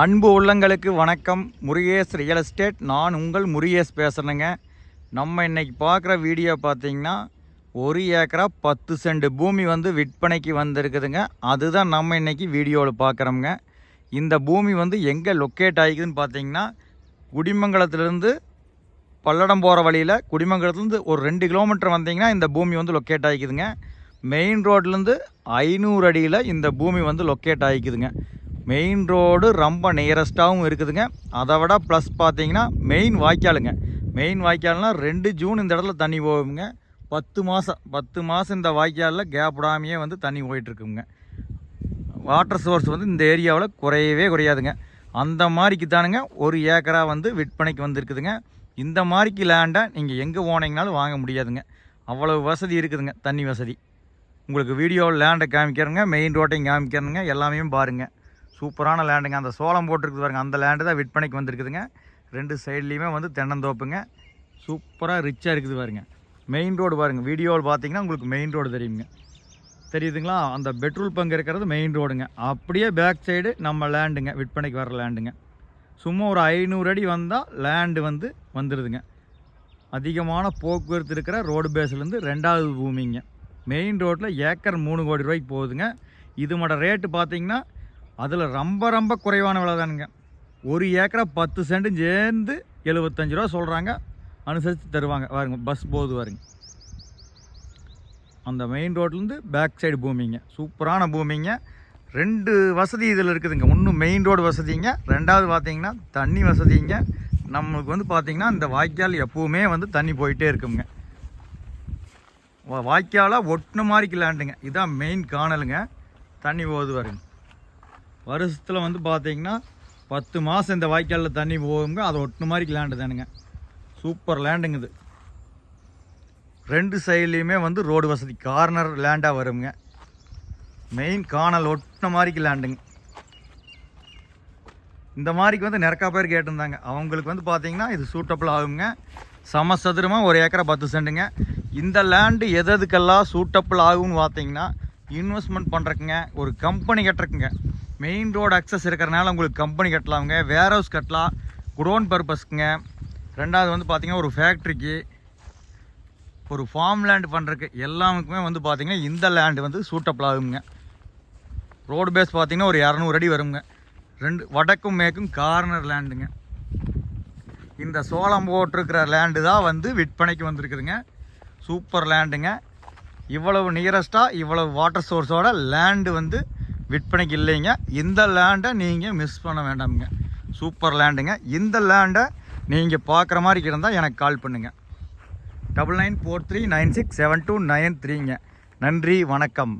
அன்பு உள்ளங்களுக்கு வணக்கம். முருகேஷ் ரியல் எஸ்டேட் நான் உங்கள் முருகேஷ் பேசுகிறேங்க நம்ம இன்னைக்கு பார்க்குற வீடியோ பார்த்தீங்கன்னா ஒரு ஏக்கரா பத்து சென்ட் பூமி வந்து விற்பனைக்கு வந்திருக்குதுங்க. அதுதான் நம்ம இன்னைக்கு வீடியோவில் பார்க்குறோங்க இந்த பூமி வந்து எங்கே லொக்கேட் ஆகிக்குதுன்னு பார்த்தீங்கன்னா குடிமங்கலத்துலேருந்து பல்லடம் போகிற வழியில் குடிமங்கலத்துலேருந்து ஒரு ரெண்டு கிலோமீட்டர் வந்தீங்கன்னா இந்த பூமி வந்து லொக்கேட் ஆகிக்குதுங்க. மெயின் ரோட்லேருந்து ஐநூறு அடியில் இந்த பூமி வந்து லொக்கேட் ஆகிக்குதுங்க. மெயின் ரோடு ரொம்ப நியரஸ்ட்டாகவும் இருக்குதுங்க. அதை விட ப்ளஸ் பார்த்தீங்கன்னா மெயின் வாய்க்காலுங்க. மெயின் வாய்க்கால்னால் ரெண்டு ஜூன் இந்த இடத்துல தண்ணி போகுங்க. பத்து மாதம் பத்து மாதம் இந்த வாய்க்காலில் கேப் விடாமையே வந்து தண்ணி போயிட்டுருக்குங்க. வாட்டர் சோர்ஸ் வந்து இந்த ஏரியாவில் குறையவே குறையாதுங்க. அந்த மாதிரிக்கு தானுங்க ஒரு ஏக்கரா வந்து விற்பனைக்கு வந்துருக்குதுங்க. இந்த மாதிரிக்கு லேண்டை நீங்கள் எங்கே போனீங்கனாலும் வாங்க முடியாதுங்க. அவ்வளவு வசதி இருக்குதுங்க தண்ணி வசதி. உங்களுக்கு வீடியோவில் லேண்டை காமிக்கிறேங்க மெயின் ரோட்டையும் காமிக்கிறேங்க எல்லாமே பாருங்கள் சூப்பரான லேண்டுங்க. அந்த சோளம் போட்டிருக்குது பாருங்க. அந்த லேண்டு தான் விற்பனைக்கு வந்திருக்குதுங்க. ரெண்டு சைட்லேயுமே வந்து தென்னந்தோப்புங்க. சூப்பராக ரிச்சாக இருக்குது பாருங்க. மெயின் ரோடு பாருங்கள் வீடியோவில் பார்த்தீங்கன்னா உங்களுக்கு மெயின் ரோடு தெரியுங்க. தெரியுதுங்களா? அந்த பெட்ரோல் பங்கு இருக்கிறது மெயின் ரோடுங்க. அப்படியே பேக் சைடு நம்ம லேண்டுங்க. விற்பனைக்கு வர லேண்டுங்க. சும்மா ஒரு ஐநூறு அடி வந்தால் லேண்டு வந்து வந்துடுதுங்க அதிகமான போக்குவரத்து இருக்கிற ரோடு பேஸ்லேருந்து ரெண்டாவது பூமிங்க. மெயின் ரோட்டில் ஏக்கர் மூணு கோடி ரூபாய்க்கு போகுதுங்க. இது மட ரேட்டு பார்த்தீங்கன்னா அதில் ரொம்ப ரொம்ப குறைவான விலை தானுங்க. ஒரு ஏக்கரை பத்து சென்ட்டும் சேர்ந்து எழுபத்தஞ்சு ரூபா சொல்கிறாங்க அனுசரித்து தருவாங்க. வாருங்க பஸ் போகுது வாருங்க அந்த மெயின் ரோட்லேருந்து பேக் சைடு பூமிங்க. சூப்பரான பூமிங்க. ரெண்டு வசதி இதில் இருக்குதுங்க. ஒன்று மெயின் ரோடு வசதிங்க. ரெண்டாவது பார்த்தீங்கன்னா தண்ணி வசதிங்க. நம்மளுக்கு வந்து பார்த்திங்கன்னா இந்த வாய்க்கால் எப்போவுமே வந்து தண்ணி போயிட்டே இருக்குங்க. வாய்க்காலாக வாய்க்காலை ஒட்டின மாதிரிக்கு லேண்டுங்க இதுதான் மெயின் காணலுங்க. தண்ணி போகுது வருங்க வருஷத்தில் வந்து பார்த்தீங்கன்னா பத்து மாதம் இந்த வாய்க்காலில் தண்ணி போகுங்க அதை ஒட்டின மாதிரிக்கு லேண்டு தானுங்க. சூப்பர் லேண்டுங்க இது. ரெண்டு சைட்லேயுமே வந்து ரோடு வசதி கார்னர் லேண்டாக வருங்க. மெயின் காணல் ஒட்டின மாதிரிக்கு லேண்டுங்க இந்த மாதிரிக்கு வந்து நிறக்கா பேர் கேட்டிருந்தாங்க. அவங்களுக்கு வந்து பார்த்தீங்கன்னா இது சூட்டபிள் ஆகுங்க. சமசதுரமாக ஒரு ஏக்கரை பத்து சென்ட்டுங்க இந்த லேண்டு எது எதுக்கெல்லாம் சூட்டபிள் ஆகும்னு பார்த்தீங்கன்னா இன்வெஸ்ட்மெண்ட் பண்ணுறக்குங்க ஒரு கம்பெனி கட்டுறக்குங்க மெயின் ரோடு அக்சஸ் இருக்கிறனால உங்களுக்கு கம்பெனி கட்டலாமுங்க வேர் ஹவுஸ் கட்டலாம் குடோன் பர்பஸ்க்குங்க ரெண்டாவது வந்து பார்த்திங்கன்னா ஒரு ஃபேக்ட்ரிக்கு ஒரு ஃபார்ம் லேண்ட் பண்ணுறக்கு எல்லாமுக்குமே வந்து பார்த்திங்கன்னா இந்த லேண்டு வந்து சூட்டபிள் ஆகுங்க. ரோடு பேஸ் பார்த்தீங்கன்னா ஒரு இரநூறு அடி வருங்க. ரெண்டு வடக்கும் மேற்கும் கார்னர் லேண்டுங்க இந்த சோளம் போட்டிருக்கிற லேண்டு தான் வந்து விற்பனைக்கு வந்திருக்குதுங்க. சூப்பர் லேண்டுங்க இவ்வளவு நியரஸ்ட்டாக இவ்வளவு வாட்டர் சோர்ஸோட லேண்டு வந்து விற்பனைக்கு இல்லைங்க. இந்த லேண்டை நீங்கள் மிஸ் பண்ண வேண்டாமுங்க. சூப்பர் லேண்டுங்க இந்த லேண்டை நீங்கள் பார்க்குற மாதிரி இருந்தால் எனக்கு கால் பண்ணுங்கள் double nine four three nine six seven two nine த்ரீங்க நன்றி வணக்கம்.